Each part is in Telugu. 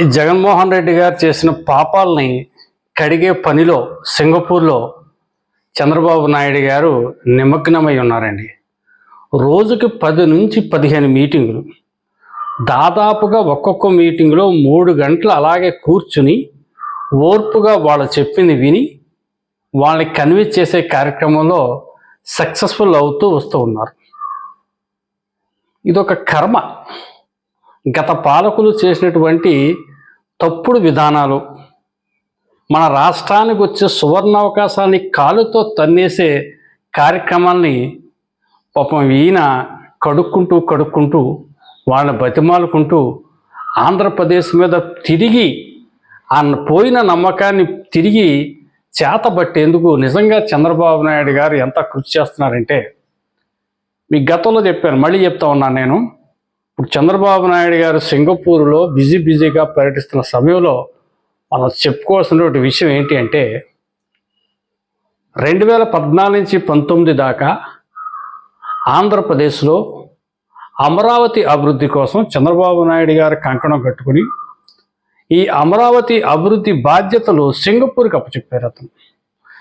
ఈ జగన్మోహన్ రెడ్డి గారు చేసిన పాపాలని కడిగే పనిలో సింగపూర్లో చంద్రబాబు నాయుడు గారు నిమగ్నమై ఉన్నారండి. రోజుకి పది నుంచి పదిహేను మీటింగులు. దాదాపుగా ఒక్కొక్క మీటింగ్లో మూడు గంటలు అలాగే కూర్చుని ఓర్పుగా వాళ్ళు చెప్పింది విని వాళ్ళని కన్విన్స్ చేసే కార్యక్రమంలో సక్సెస్ఫుల్ అవుతూ వస్తూ ఉన్నారు. ఇదొక కర్మ. గత పాలకులు చేసినటువంటి తప్పుడు విధానాలు మన రాష్ట్రానికి వచ్చే సువర్ణ అవకాశాన్ని కాలుతో తన్నేసే కార్యక్రమాల్ని పాపం ఈయన కడుక్కుంటూ కడుక్కుంటూ వాళ్ళని బతిమాలుకుంటూ ఆంధ్రప్రదేశ్ మీద తిరిగి ఆ పోయిన నమ్మకాన్ని తిరిగి చేతబట్టేందుకు నిజంగా చంద్రబాబు నాయుడు గారు ఎంత కృషి చేస్తున్నారంటే మీ గతంలో చెప్పాను మళ్ళీ చెప్తా ఉన్నాను నేను. ఇప్పుడు చంద్రబాబు నాయుడు గారు సింగపూర్లో బిజీ బిజీగా పర్యటిస్తున్న సమయంలో మనం చెప్పుకోవాల్సినటువంటి విషయం ఏంటి అంటే రెండు వేల పద్నాలుగు నుంచి పంతొమ్మిది దాకా ఆంధ్రప్రదేశ్లో అమరావతి అభివృద్ధి కోసం చంద్రబాబు నాయుడు గారు కంకణం కట్టుకుని ఈ అమరావతి అభివృద్ధి బాధ్యతలు సింగపూర్కి అప్పచెప్పారు అతను.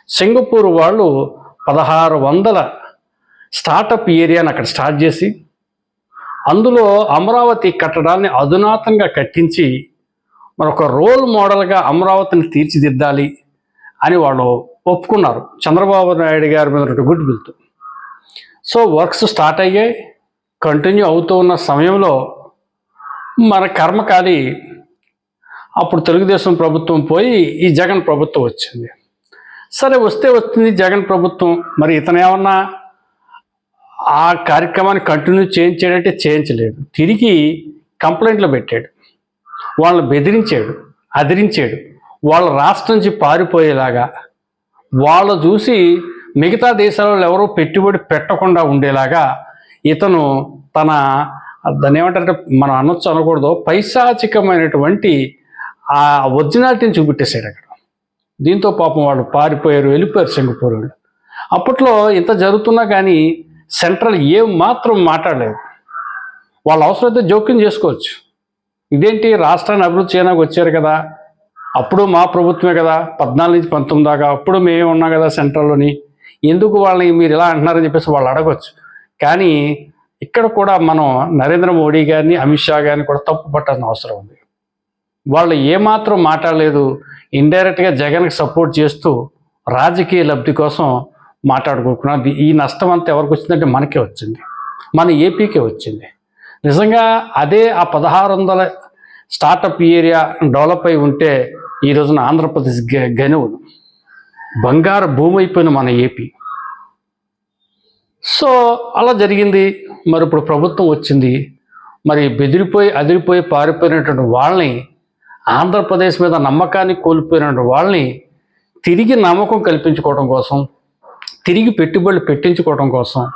సింగపూర్ వాళ్ళు పదహారు వందల స్టార్టప్ ఏరియాని అక్కడ స్టార్ట్ చేసి అందులో అమరావతి కట్టడాన్ని అధునాతంగా కట్టించి మరొక రోల్ మోడల్గా అమరావతిని తీర్చిదిద్దాలి అని వాళ్ళు ఒప్పుకున్నారు. చంద్రబాబు నాయుడు గారి మీద గుడ్ విల్తో సో వర్క్స్ స్టార్ట్ అయ్యాయి. కంటిన్యూ అవుతూ ఉన్న సమయంలో మన కర్మకాలి అప్పుడు తెలుగుదేశం ప్రభుత్వం పోయి ఈ జగన్ ప్రభుత్వం వచ్చింది. సరే వస్తే వస్తుంది జగన్ ప్రభుత్వం. మరి ఇతను ఏమన్నా ఆ కార్యక్రమాన్ని కంటిన్యూ చేయించాడంటే చేయించలేదు. తిరిగి కంప్లైంట్లు పెట్టాడు. వాళ్ళని బెదిరించాడు అదిరించాడు. వాళ్ళ రాష్ట్రం నుంచి పారిపోయేలాగా వాళ్ళు చూసి మిగతా దేశాలలో ఎవరో పెట్టుబడి పెట్టకుండా ఉండేలాగా ఇతను తన దాన్ని ఏమంటారంటే మనం అనొచ్చు అనకూడదు పైశాచికమైనటువంటి ఆ ఒరిజినాలిటీని చూపెట్టేశాడు అక్కడ. దీంతో పాపం వాళ్ళు పారిపోయారు వెళ్ళిపోయారు సింగపూర్ వాళ్ళు. అప్పట్లో ఇంత జరుగుతున్నా కానీ సెంట్రల్ ఏం మాత్రం మాట్లాడలేదు. వాళ్ళ అవసరమైతే జోక్యం చేసుకోవచ్చు. ఇదేంటి రాష్ట్రాన్ని అభివృద్ధి చేయడానికి వచ్చారు కదా? అప్పుడు మా ప్రభుత్వమే కదా? పద్నాలుగు నుంచి పంతొమ్మిది దాకా అప్పుడు మేమే ఉన్నాం కదా సెంట్రల్లోని? ఎందుకు వాళ్ళని మీరు ఇలా అంటున్నారని చెప్పేసి వాళ్ళు అడగవచ్చు కానీ ఇక్కడ కూడా మనం నరేంద్ర మోడీ గారిని అమిత్ షా గారిని కూడా తప్పు పట్టాల్సిన అవసరం ఉంది. వాళ్ళు ఏమాత్రం మాట్లాడలేదు. ఇండైరెక్ట్గా జగన్కి సపోర్ట్ చేస్తూ రాజకీయ లబ్ధి కోసం మాట్లాడుకుంటున్నారు ఈ నష్టం అంతా ఎవరికి వచ్చిందంటే మనకే వచ్చింది. మన ఏపీకే వచ్చింది. నిజంగా అదే ఆ పదహారు వందల స్టార్టప్ ఏరియా డెవలప్ అయి ఉంటే ఈ రోజున ఆంధ్రప్రదేశ్ గ గనువులు బంగారు భూమి అయిపోయిన మన ఏపీ. సో అలా జరిగింది. మరి ఇప్పుడు ప్రభుత్వం వచ్చింది. మరి బెదిరిపోయి అదిరిపోయి పారిపోయినటువంటి వాళ్ళని ఆంధ్రప్రదేశ్ మీద నమ్మకాన్ని కోల్పోయినటువంటి వాళ్ళని తిరిగి నమ్మకం కల్పించుకోవడం కోసం తిరిగి పెట్టుబడులు పెట్టించుకోవడం కోసం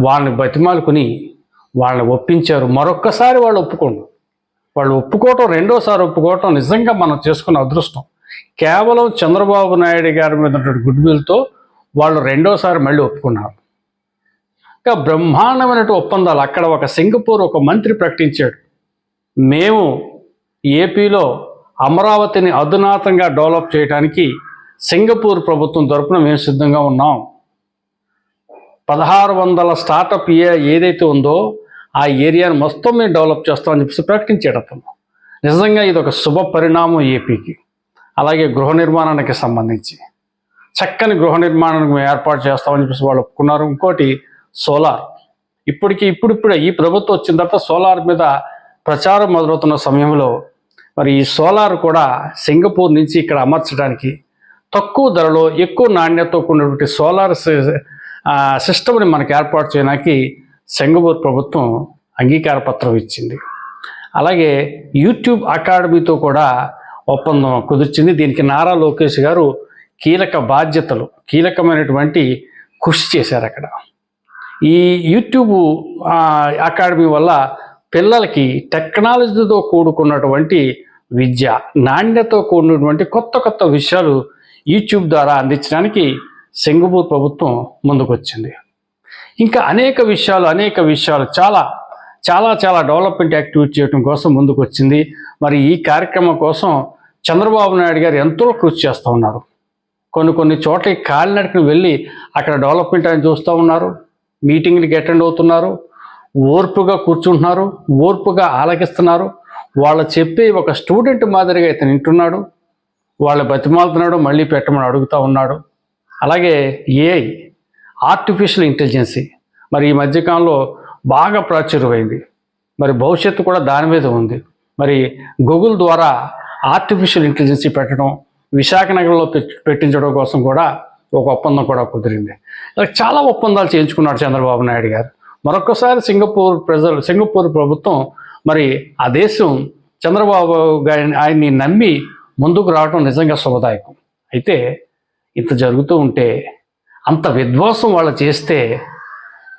వాళ్ళని బతిమాలుకుని వాళ్ళని ఒప్పించారు. మరొక్కసారి వాళ్ళు ఒప్పుకోండు. వాళ్ళు ఒప్పుకోవటం రెండోసారి ఒప్పుకోవటం నిజంగా మనం చేసుకున్న అదృష్టం. కేవలం చంద్రబాబు నాయుడు గారి మీద ఉన్నటువంటి గుడ్ విల్తో వాళ్ళు రెండోసారి మళ్ళీ ఒప్పుకున్నారు. ఇంకా బ్రహ్మాండమైనటువంటి ఒప్పందాలు. అక్కడ ఒక సింగపూర్ ఒక మంత్రి ప్రకటించాడు. మేము ఏపీలో అమరావతిని అధునాతంగా డెవలప్ చేయడానికి సింగపూర్ ప్రభుత్వం తరపున మేము సిద్ధంగా ఉన్నాం. పదహారు వందల స్టార్టప్ ఏ ఏదైతే ఉందో ఆ ఏరియాను మొత్తం మేము డెవలప్ చేస్తామని చెప్పేసి ప్రకటించాడు నిజంగా ఇది ఒక శుభ పరిణామం ఏపీకి. అలాగే గృహ నిర్మాణానికి సంబంధించి. చక్కని గృహ నిర్మాణానికి మేము ఏర్పాటు చేస్తామని చెప్పేసి వాళ్ళు ఒప్పుకున్నారు. ఇంకోటి సోలార్. ఇప్పటికి ఇప్పుడిప్పుడే ఈ ప్రభుత్వం వచ్చిన తర్వాత సోలార్ మీద ప్రచారం మొదలవుతున్న సమయంలో మరి ఈ సోలార్ కూడా సింగపూర్ నుంచి ఇక్కడ అమర్చడానికి తక్కువ ధరలో ఎక్కువ నాణ్యతతో కూడినటువంటి సోలార్ సిస్టమ్ని మనకు ఏర్పాటు చేయడానికి సింగపూర్ ప్రభుత్వం అంగీకార పత్రం ఇచ్చింది. అలాగే యూట్యూబ్ అకాడమీతో కూడా ఒప్పందం కుదిర్చింది. దీనికి నారా లోకేష్ గారు కీలక బాధ్యతలు కీలకమైనటువంటి కృషి చేశారు అక్కడ. ఈ యూట్యూబ్ అకాడమీ వల్ల పిల్లలకి టెక్నాలజీతో కూడుకున్నటువంటి విద్య నాణ్యతతో కూడినటువంటి కొత్త కొత్త విషయాలు యూట్యూబ్ ద్వారా అందించడానికి సింగపూర్ ప్రభుత్వం ముందుకొచ్చింది. ఇంకా అనేక విషయాలు అనేక విషయాలు చాలా చాలా చాలా డెవలప్మెంట్ యాక్టివిటీ చేయడం కోసం ముందుకొచ్చింది. మరి ఈ కార్యక్రమం కోసం చంద్రబాబు నాయుడు గారు ఎంతో కృషి చేస్తూ ఉన్నారు. కొన్ని కొన్ని చోట్లకి కాలినడకను వెళ్ళి అక్కడ డెవలప్మెంట్ అని చూస్తూ ఉన్నారు. మీటింగ్లకి అటెండ్ అవుతున్నారు. ఓర్పుగా కూర్చుంటున్నారు. ఓర్పుగా ఆలకిస్తున్నారు. వాళ్ళు చెప్పి ఒక స్టూడెంట్ మాదిరిగా ఇతను వింటున్నాడు వాళ్ళు బతిమాలుతున్నాడు మళ్ళీ పెట్టమని అడుగుతూ ఉన్నాడు. అలాగే ఏఐ ఆర్టిఫిషియల్ ఇంటెలిజెన్సీ మరి ఈ మధ్యకాలంలో బాగా ప్రాచుర్యమైంది. మరి భవిష్యత్తు కూడా దాని మీద ఉంది. మరి గూగుల్ ద్వారా ఆర్టిఫిషియల్ ఇంటెలిజెన్సీ పెట్టడం విశాఖనగరంలో పెట్టించడం కోసం కూడా ఒక ఒప్పందం కూడా కుదిరింది. ఇలా చాలా ఒప్పందాలు చేయించుకున్నాడు చంద్రబాబు నాయుడు గారు. మరొకసారి సింగపూర్ ప్రజలు సింగపూర్ ప్రభుత్వం మరి ఆ దేశం చంద్రబాబు గారిని ఆయన్ని నమ్మి ముందుకు రావడం నిజంగా శుభదాయకం. అయితే ఇంత జరుగుతూ ఉంటే అంత విధ్వంసం వాళ్ళు చేస్తే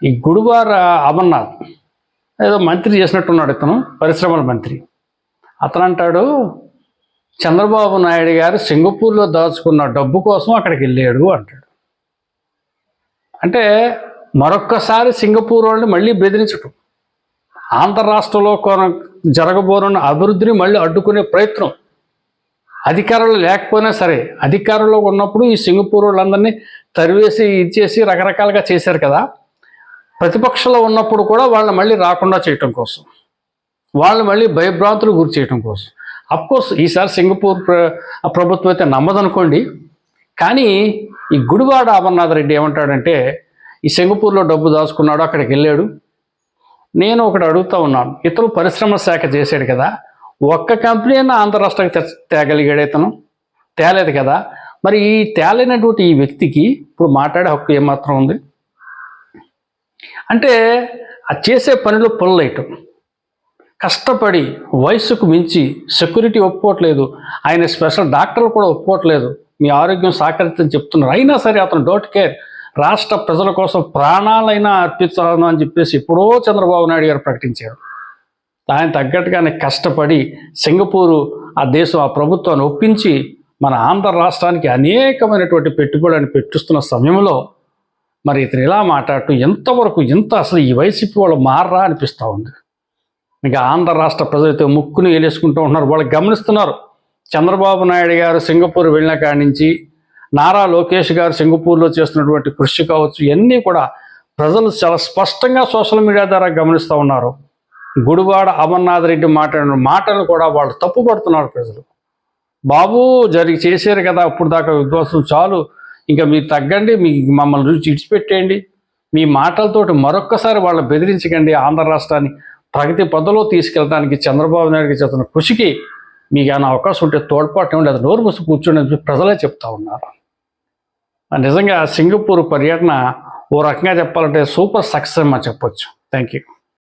ఈ గుడివార అమర్నాథ్ ఏదో మంత్రి చేసినట్టున్నాడు ఇతను పరిశ్రమల మంత్రి. అతను అంటాడు చంద్రబాబు నాయుడు గారు సింగపూర్లో దాచుకున్న డబ్బు కోసం అక్కడికి వెళ్ళాడు అంటాడు. అంటే మరొక్కసారి సింగపూర్ వాళ్ళని మళ్ళీ బెదిరించడం ఆంధ్ర రాష్ట్రంలో కొన జరగబోనున్న అభివృద్ధిని మళ్ళీ అడ్డుకునే ప్రయత్నం. అధికారంలో లేకపోయినా సరే అధికారంలో ఉన్నప్పుడు ఈ సింగపూర్ వాళ్ళందరినీ తరివేసి ఇచ్చేసి రకరకాలుగా చేశారు కదా. ప్రతిపక్షంలో ఉన్నప్పుడు కూడా వాళ్ళని మళ్ళీ రాకుండా చేయటం కోసం వాళ్ళు మళ్ళీ భయభ్రాంతులు గురి చేయటం కోసం. అఫ్కోర్స్ ఈసారి సింగపూర్ ప్ర ప్రభుత్వం అయితే నమ్మదనుకోండి. కానీ ఈ గుడివాడ అమర్నాథ్ రెడ్డి ఏమంటాడంటే ఈ సింగపూర్లో డబ్బు దాచుకున్నాడు అక్కడికి వెళ్ళాడు. నేను ఒకటి అడుగుతా ఉన్నాను. ఇతను పరిశ్రమ శాఖ చేశాడు కదా. ఒక్క కంపెనీ అయినా ఆంధ్ర రాష్ట్రానికి తేగలిగాడు ఇతను తేలేదు కదా. మరి ఈ తేలేనటువంటి ఈ వ్యక్తికి ఇప్పుడు మాట్లాడే హక్కు ఏమాత్రం ఉంది? అంటే ఆ చేసే పనిలో పొల్లైటం. కష్టపడి వయసుకు మించి సెక్యూరిటీ ఒప్పుకోవట్లేదు. ఆయన స్పెషల్ డాక్టర్లు కూడా ఒప్పుకోవట్లేదు. మీ ఆరోగ్యం సహకరిస్తని చెప్తున్నారు. అయినా సరే అతను డోంట్ కేర్. రాష్ట్ర ప్రజల కోసం ప్రాణాలైనా అర్పించాలని అని చెప్పేసి ఎప్పుడో చంద్రబాబు నాయుడు గారు ప్రకటించారు. దానికి తగ్గట్టుగానే కష్టపడి సింగపూరు ఆ దేశం ఆ ప్రభుత్వాన్ని ఒప్పించి మన ఆంధ్ర రాష్ట్రానికి అనేకమైనటువంటి పెట్టుబడులను పెట్టిస్తున్న సమయంలో మరి ఇతను ఇలా మాట్లాడటం ఎంతవరకు ఎంత అసలు ఈ వైసీపీ వాళ్ళు మారరా అనిపిస్తూ ఉంది. ఇంకా ఆంధ్ర రాష్ట్ర ప్రజలతో ముక్కును వేలేసుకుంటూ ఉంటున్నారు. వాళ్ళు గమనిస్తున్నారు. చంద్రబాబు నాయుడు గారు సింగపూర్ వెళ్ళిన కాడి నుంచి నారా లోకేష్ గారు సింగపూర్లో చేస్తున్నటువంటి కృషి కావచ్చు ఇవన్నీ కూడా ప్రజలు చాలా స్పష్టంగా సోషల్ మీడియా ద్వారా గమనిస్తూ ఉన్నారు. గుడివాడ అమర్నాథ్ రెడ్డి మాట్లాడిన మాటలు కూడా వాళ్ళు తప్పుపడుతున్నారు ప్రజలు. బాబు జరిగి చేశారు కదా అప్పుడు దాకా విధ్వంసం చాలు. ఇంకా మీరు తగ్గండి మీ మమ్మల్ని రుచి ఇడిచిపెట్టేయండి మీ మాటలతోటి మరొక్కసారి వాళ్ళని బెదిరించకండి ఆంధ్ర రాష్ట్రాన్ని. ప్రగతి పదలో తీసుకెళ్ళడానికి చంద్రబాబు నాయుడుకి చేస్తున్న కృషికి మీకు ఏమైనా అవకాశం ఉంటే తోడ్పాటు ఇవ్వండి అది నోరు మూసి కూర్చోండి అని ప్రజలే చెప్తా ఉన్నారు. నిజంగా సింగపూర్ పర్యటన ఓ రకంగా చెప్పాలంటే సూపర్ సక్సెస్ అని చెప్పొచ్చు. Thank you